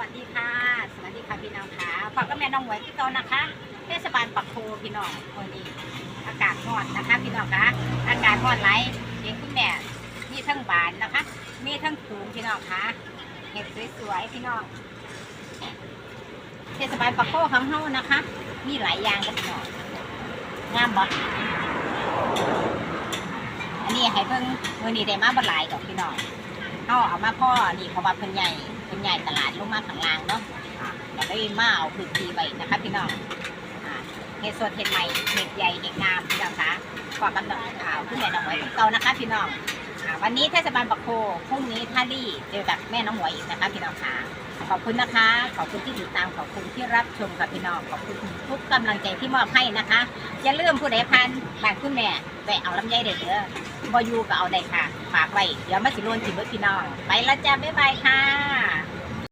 วัสดีค่ะ สวัสดีค่ะพี่น้องค่ะฝากกับแม่น้องหวยที่เก่านะคะ เทศบาลปักโพพี่น้องวันนี้อากาศร้อนนะคะ พี่น้องคะอากาศร้อนไหลายเห็นคุณแม่มีทั้งบานนะคะ มีทั้งสูงพี่น้องคะเห็ดสวยๆพี่น้องเทศบาลปักโพของเฮานะคะ มีหลายอย่างกันพี่น้องงามบ่อันนี้ให้เพิ่งมือนี้ได้มาบ่หลายดอกพี่น้อง เขาเอามาพ่อนี่เขาว่าเพิ่นใหญ่เพิ่นใหญ่ตลาดลงมาข้างล่างเนาะอ่าก็ได้มาเอาพื้นที่ไว้นะคะพี่น้องเห็ดสดเห็ดใหม่เห็ดใหญ่เห็ดงามพี่น้องคะก็กำลังข่าวขึ้นแม่น้องหมวยของเก่านะคะพี่น้อง วันนี้เทศบาลปักโคพรุ่งนี้ท่าลี่เจอกับแม่น้องหมวยอีกนะคะพี่น้องคะขอบคุณนะคะ ขอบคุณที่ติดตาม ขอบคุณที่รับชมค่ะพี่น้อง ขอบคุณทุกกำลังใจที่มอบให้นะคะ อย่าลืมผู้ใดพันบางคุณแม่ไปเอาลำไยเด้อเด้อบอยูก็เอาได้ค่ะฝากไว้ เดี๋ยวมาสิโลนสิเบิดพี่น้อง ไปและจ้าบ๊ายบายค่ะ